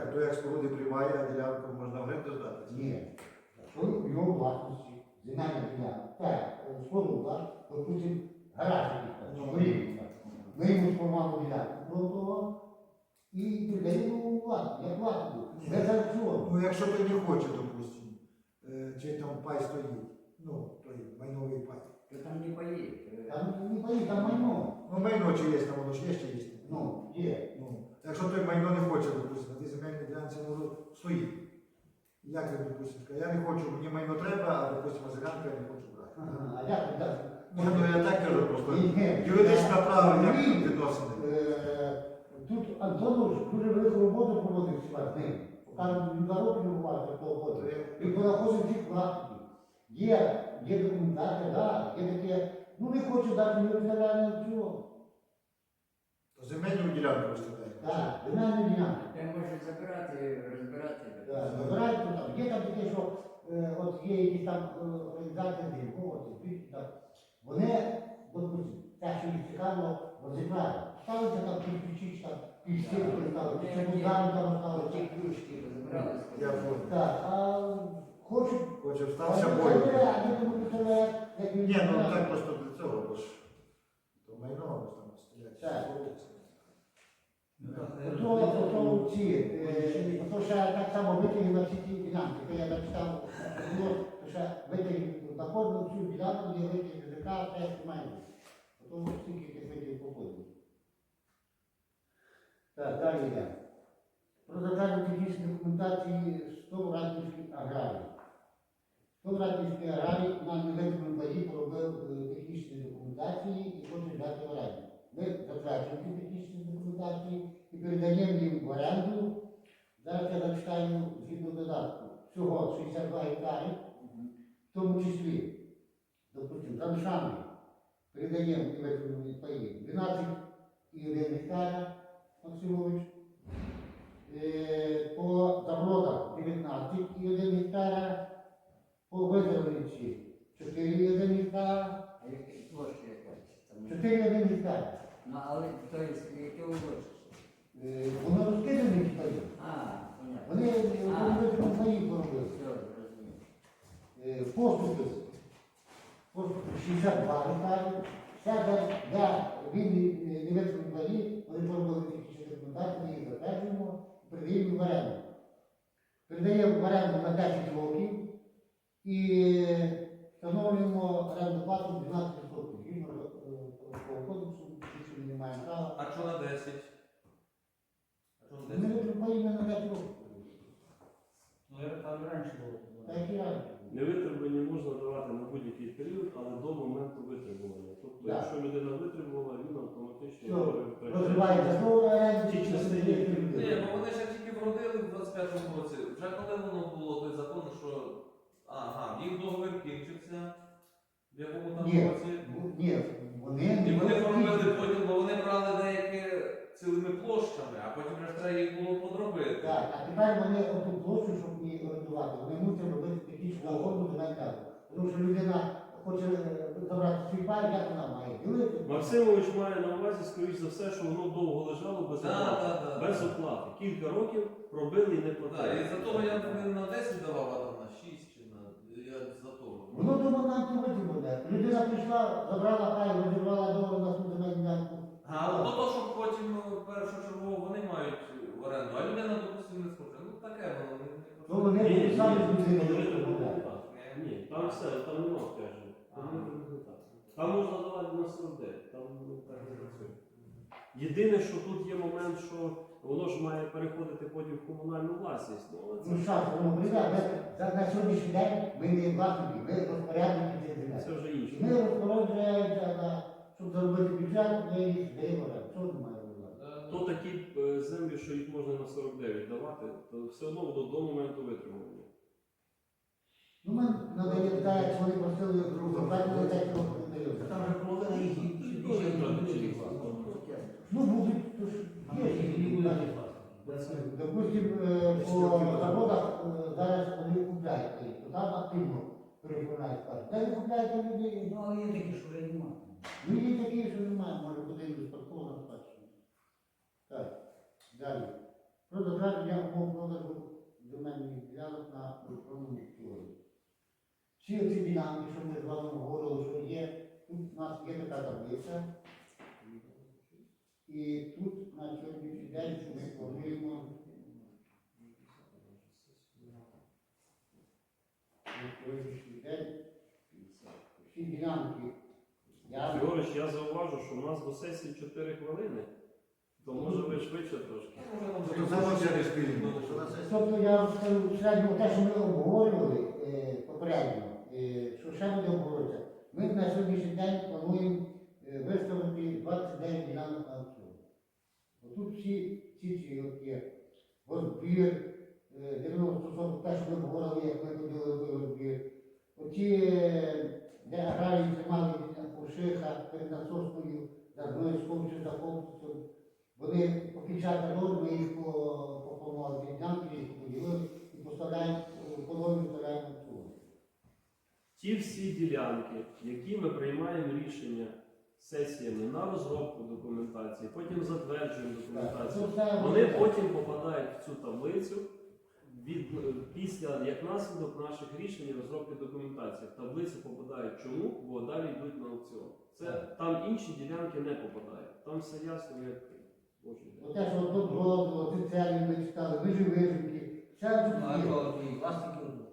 То як споруди приймає, а ділянку можна в оренду здати? Ні. В його власності, земельна ділянка, так, споруда, допустим, гараж там, Ну. Ми йому сформували ділянку того і передаємо йому власність, як власнику, без аукціону. Ну, якщо той не хоче, допустимо, е, чи там пай стоїть, ну, той майновий пай. Ти там не поїдь. Там не поїдь, там майно. Ну, майно чи є, там воно ж є, чи. Ну, є. Ну, якщо той майно не хоче, допустимо, на тій земельній ділянці воно стоїть. Як допустимо, скаже, я не хочу, мені майно треба, а допустимо, землянку я не хочу брати. Ага, А як так? Ні, ну я так кажу просто. Ні, ні. Юридичне право, як Ні. відносини. Е, Тут Антонович дуже велику роботу проводив з ним. Там він завод керував такого ходу. І понаходив всіх власників. Є, є документація, да, є таке. Ну не хочу дати мені розглядання цього. То земельну ділянку виставляємо. Так, земельна ділянка. Ти можеш забирати, розбирати. Так, Забирають ну, там. Є там таке, що е, от є якісь там е, організації зірково, там. Вони, допустим, те, що їх цікаво, розібрали. Ставиться там кирпичі, там півстільки ставити, чи музану там ставити. Ті ключки розбирали. Я понял. Так, а хочуть представляють, як він Ні, ну так просто для цього, бо ж то майно ось там стоять. Так. Ну, Ото, ото ці, е, ото ще так само витягнули всі ті ділянки, то я начитав, було, то ще витягнули, заходили всю ділянку, де витягнули ЖК, те, що має. Ото стільки тих витягів походили. Так, далі йде. Про затвердження технічної документації 100 радівських аграрій. 100 радівських аграрій на невеликому дворі поробив е, технічні документації і хоче взяти в оренду. Ми затверджуємо ці технічні документації і передаємо їм в оренду. Зараз я зачитаю згідно додатку. Всього 62 гектари, в тому числі, допустимо, Замшани передаємо і паї 12,1 гектара Максимович. Е, По забродах 19,1 гектара, по визравниці 4,1 гектара, А які площі якась? Там- 4,1 гектара. Ну, але то є, яке ви хочете? Е, Воно розкидані паї. А, понятно. Вони А. вони витримані паї поробили. Все, зрозумів. Е, Поступи. Поступи 62 гектари. Ще для вільні невеликої паї, вони поробили технічні документації, ми їх затверджуємо, передаємо в оренду. Передаємо в оренду на 10 років і встановлюємо оренду плату 12%. Згідно по кодексу, більше ми не маємо права. А що на 10? А що на Ми 10? витримаємо на 10 років. Ну, я там раніше було. Так і раніше. Невитримані можна давати на будь-який період, але до моменту витребування. Тобто, Так. якщо людина витребувала, він автоматично Все. Розривається частини, які Ні, бо вони ще вродили в 25-му році. Вже коли воно було той закон, що ага, їх договір кінчився, в якому там Ні. році. Ні, вони І вони розуміють. потім, бо вони брали деякі цілими площами, а потім вже треба їх було подробити. Так, а тепер вони оту площу, щоб її орендувати, вони мусять робити технічну оформу земельну Тому що людина хоче е, забрати свій пай, як вона має ділити. Максимович має на увазі, скоріш за все, що воно довго лежало без оплати. Без оплати. Кілька років робили і не Так, платили. і за того я не на 10 давав, а там на 6 чи на. Я за того. Воно до моменту витримане. Людина прийшла, забрала пай, розірвала договор на свою земельну ділянку. А от то, що потім е, першочергово вони мають в оренду, а людина, допустимо, не схоче. Ну таке воно не Ну, вони Ні, ні, самі ні, з людиною ні, ні, Ні, там все, там. Там можна давати на 49, там ну, так не працює. Єдине, що тут є момент, що воно ж має переходити потім в комунальну власність. Ну, але Ну це, що, воно прийде, на, на сьогоднішній день ми не власники, ми розпорядники цієї землі. це вже інше. Ми розпоряджаємося, на, щоб заробити бюджет, ми їх даємо. Що ми маємо робити? То такі е, землі, що їх можна на 49 давати, то все одно воно до моменту витримування. Ну, ми надаємо так, як вони просили запевнили те, що вони дають. Там же половина їх більше не. Ну, будуть, то ж Там є. не. Допустим, е, по заводах е, зараз вони купляють, то там активно переконають. кажуть, Де ви купляєте людей? Ну, але є такі, що вже немає. Ну, є такі, що немає, може бути і спадково спадщина. Так, далі. про затвердження умов продажу земельних ділянок на електронному аукціоні. Всі ці ділянки, що ми з вами говорили, що є, тут у нас є така таблиця. І тут на сьогоднішній день ми плануємо на сьогоднішній день всі ділянки. Я Григорич, я зауважу, що у нас до сесії 4 хвилини, то може ви швидше трошки. То зараз через. Тобто я скажу в середньому те, що ми обговорювали е, попередньо, що ще буде обговорюватися. Ми на сьогоднішній день плануємо е, виставити 29 ділянок на аукціон. Отут всі ці ці є розбір, е, 90% те, що ми обговорили, як ми робили розбір. Оті, е, де аграрії тримали пошиха перед насосною, за Гнойськом чи за комплексом, вони по 50 років ми їх по- ділянки, їх поділили і вставляємо в цю. Ті всі ділянки, які ми приймаємо рішення сесіями на розробку документації, потім затверджуємо документацію, вони потім попадають в цю таблицю від, після як наслідок наших рішень і розробки документації. В таблицю попадають чому, бо далі йдуть на аукціон. Це там інші ділянки не попадають. Там все ясно, як. Оте, що тут було, ці целі ми читали, вижи вижимки, все тут є. то і власники.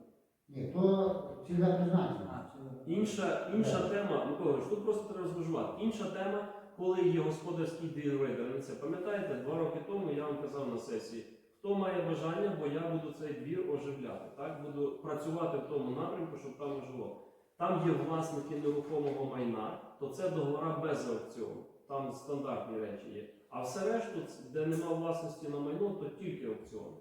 Ні, то цільове призначення. А, це- Інша, інша тема, Миколаївич, тут просто треба розмежувати. Інша тема, коли є господарський двір виданиця. Пам'ятаєте, два роки тому я вам казав на сесії, хто має бажання, бо я буду цей двір оживляти. Так, буду працювати в тому напрямку, щоб там ожило. Там є власники нерухомого майна, то це договора без аукціону. Там стандартні речі є. А все решту, де нема власності на майно, то тільки аукціон.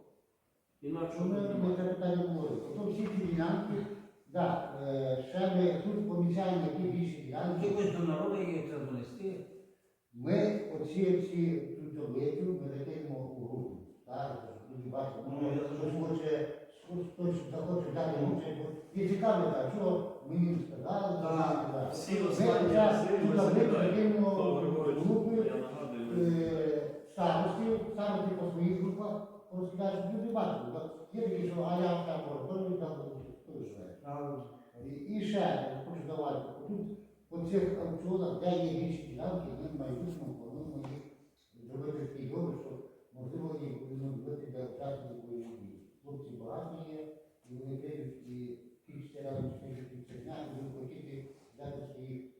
Інакше Що ми, ми це питання говорили. Всі ці ділянки, да, е, ще ми тут помічаємо які більші ділянки. Якось до народу її треба донести. Ми оці всі таблицю ми закинемо у групу. Так, люди бачили, Ну, я хтось хоче, хтось захоче дати бо є цікаво, так, що їм сказали, Так. так, так. Всі Ми останні зараз рази цю ми таблицю закидаємо. закинемо Павло в Григорович, групи я нагадую, ви е, старостів, старості по своїх групах, розкидають, люди. Бо Є такі, а я там говорю, там живе. І, і ще хочу давати, тут по цих аукціонах, де є більші ділянки, ми в майбутньому плануємо їх зробити такий договір, що можливо їх будемо робити для учасників дій. Хлопці багаті є, і вони прийдуть і кілька разом з ними підсердня, і будуть хотіти дати свої,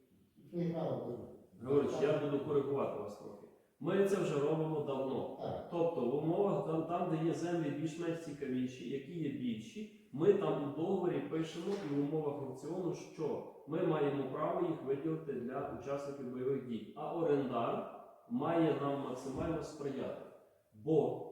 своє право. Григорич, я буду коригувати вас трохи. Ми це вже робимо давно. Так, Тобто в умовах там, там де є землі більш-менш цікавіші, які є більші, ми там у договорі пишемо і в умовах аукціону, що ми маємо право їх виділити для учасників бойових дій. А орендар має нам максимально сприяти. Бо,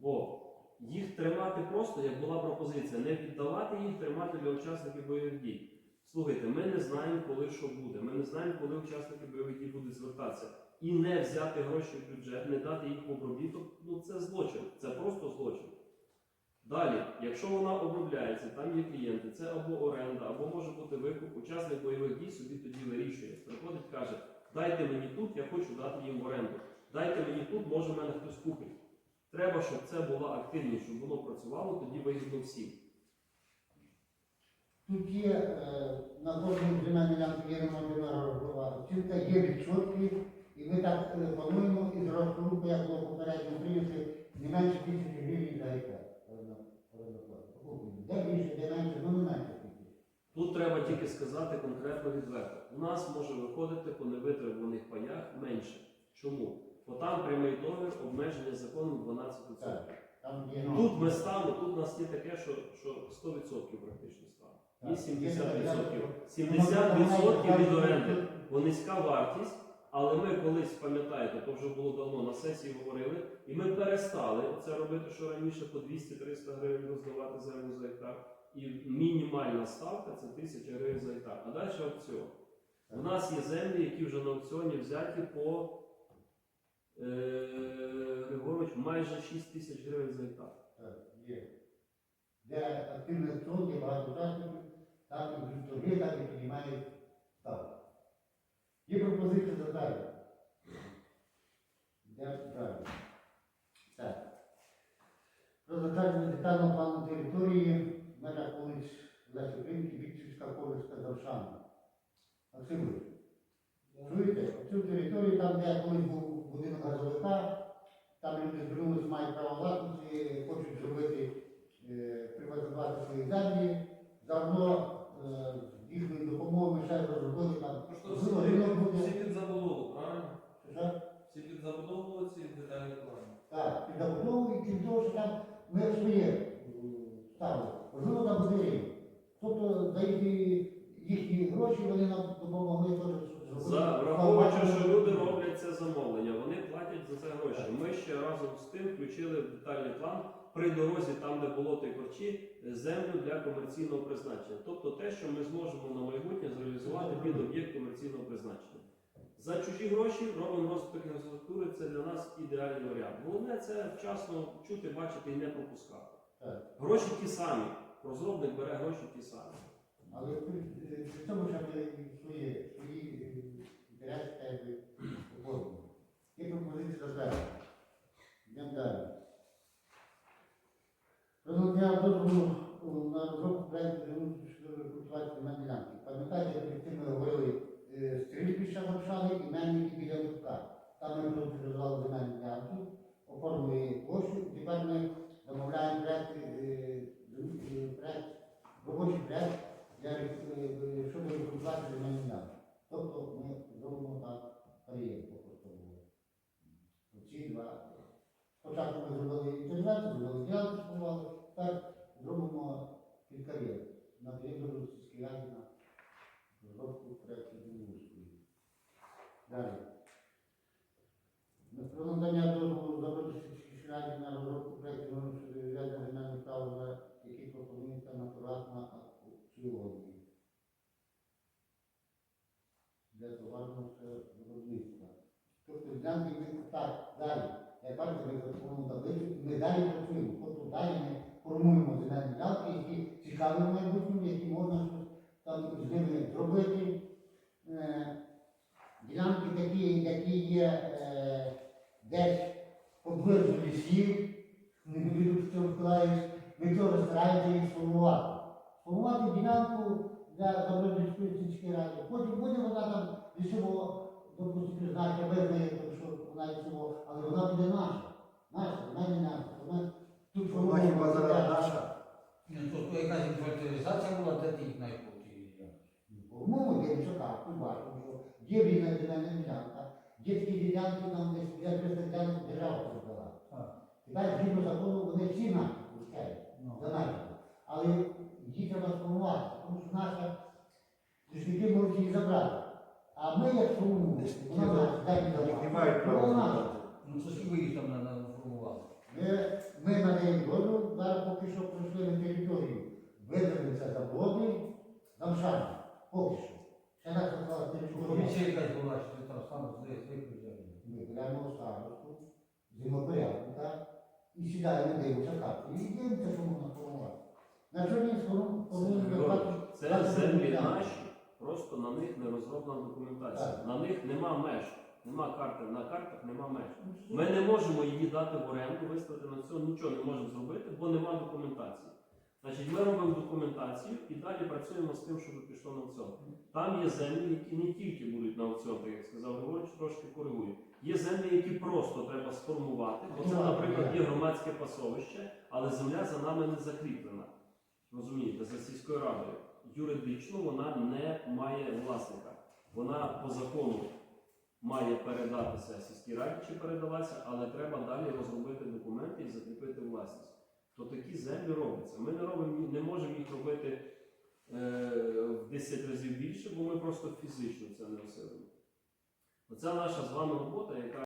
бо їх тримати просто, як була пропозиція, не віддавати їх, тримати для учасників бойових дій. Слухайте, ми не знаємо, коли що буде. Ми не знаємо, коли учасники бойових дій будуть звертатися. І не взяти гроші в бюджет, не дати їх в обробіток, ну це злочин, це просто злочин. Далі, якщо вона обробляється, там є клієнти, це або оренда, або може бути викуп, учасник бойових дій собі тоді вирішує. Приходить, каже, дайте мені тут, я хочу дати їм оренду. Дайте мені тут, може мене хтось купить. Треба, щоб це була активність, щоб воно працювало, тоді вигідно всім. Тут є е, на кожному земельній ділянці є ремонтна оцінка, є відсотки, і ми так плануємо із розруху, як було попередньо прийняти, не менше тисячі гривень за гектар. Де більше, де менше, ну не менше. Тут треба тільки сказати конкретно відверто. У нас може виходити по невитребуваних паях менше. Чому? Бо там прямий договір обмеження законом 12%. Так. Там є Тут ми ставимо, тут у нас є таке, що, що 100% практично ставимо. І 70%. 70% від оренди. Бо низька вартість, але ми колись, пам'ятаєте, то вже було давно на сесії говорили, і ми перестали це робити, що раніше по 200-300 гривень роздавати землю за гектар. І мінімальна ставка це 1000 гривень за гектар. А далі аукціон. У нас є землі, які вже на аукціоні взяті по е, Григорович майже 6 тисяч гривень за гектар. Є. Де активний труд, є багато там і торги, так і піднімають ставку. Є пропозиція затвердити. Так. Про затвердження детального плану території в межах вулиць Лесі Українки, Вікторівська, Ковальська, Завшана. Максимович, чуєте? Цю територію, там, де колись був будинок газовика, там люди звернулися, мають право власності, хочуть зробити, е, приватизувати свої землі. Е, з їхньою допомогою ще розробили там. Просто всі можливо, ринок під, буде. всі під забудову, правильно? Що? Всі під забудову ці детальні плани. Так, забудову і того, що там ми своє ставили. Можливо, там буде. Тобто за їхні, їхні гроші вони нам допомогли теж. За враховуючи, що люди роблять це замовлення, вони платять за це гроші. Ми ще разом з тим включили в детальний план при дорозі, там де болото і корчі, землю для комерційного призначення. Тобто те, що ми зможемо на майбутнє зреалізувати під об'єкт комерційного призначення. За чужі гроші робимо розвиток інфраструктури, це для нас ідеальний варіант. Головне це вчасно чути, бачити і не пропускати. Так. Гроші ті самі. Розробник бере гроші ті самі. Але при при цьому ще ми свої, свої е, інтереси якби оформлені. Є пропозиція затвердження. Йдемо далі. Про надання дозволу на розробку проєкту щодо рекультивації на ділянки. Пам'ятаєте, цим ми говорили е, ми розробляли земельні ділянки, оформили площу, тепер ми замовляємо проєкт, е, е, проєкт, робочий проєкт для щодо рекультивації земельних ділянок. Тобто ми зробимо так кар'єру попросту. Оці два. Спочатку ми зробили інтеграцію, зробили ділянку, сформували, так зробимо під кар'єр на територію сільської ради на розробку Білорусської. Далі. Про надання дозволу Забродській сільській раді на розробку проєктів щодо відведення земельних прав, на які пропонується натуральна аукціоні для товарного виробництва. Тобто ділянки ми так далі. Як бачите, ми формуємо таблицю, ми далі працюємо. Тобто далі ми формуємо земельні ділянки, які цікаві в майбутньому, які можна там з ними зробити. Ділянки такі, які є десь поблизу лісів, не буду в цьому вкладаюсь, ми теж стараємося їх сформувати. Сформувати ділянку для Добродівської сільської ради. Потім буде вона там лісово, допустимо, призначення, визнає, що вона лісово, але вона буде наша. Наша, вона не наша. Вона тут Вона хіба зараз формуємо. наша? Ну, то, то якась інвентаризація була, де ти їх знайшов ті По-моєму, дивимося так, ми бачимо, що є вільна земельна ділянка, є такі ділянки, там десь я 300 ділянок держава роздала. Так. Тепер згідно закону вони всі наші пускають, Ну. за наші. Але їх треба сформувати, тому що наша лісники можуть її забрати. А ми як сформуємо, Лісники вона забрати. Ну, то скільки їх там формували? Ми, надаємо дозвіл, зараз поки що пройшли на територію. Видалися заводи, навчання, поки що. Ще наша стала територія. Комісія якась була, що там сам здається, взяли. Ми беремо старосту, зимопорядника і сідаємо, дивимося карту. І дивимося, що можна формувати. На він сформує? Це землі наші, просто на них не розроблена документація. Так. На них нема меж, нема карти, на картах нема меж. Ми не можемо її дати в оренду, виставити на цього, нічого не можемо зробити, бо нема документації. Значить, ми робимо документацію і далі працюємо з тим, щоб пішло на аукціон. Там є землі, які не тільки будуть на аукціон, так як сказав Григорич, трошки коригую. Є землі, які просто треба сформувати. Бо це, наприклад, є громадське пасовище, але земля за нами не закріплена. Розумієте, за сільською радою. Юридично вона не має власника. Вона по закону має передатися сільській раді чи передалася, але треба далі розробити документи і закріпити власність. То такі землі робляться. Ми не робимо, не можемо їх робити е, в 10 разів більше, бо ми просто фізично це не осилимо. Оце наша з вами робота, яка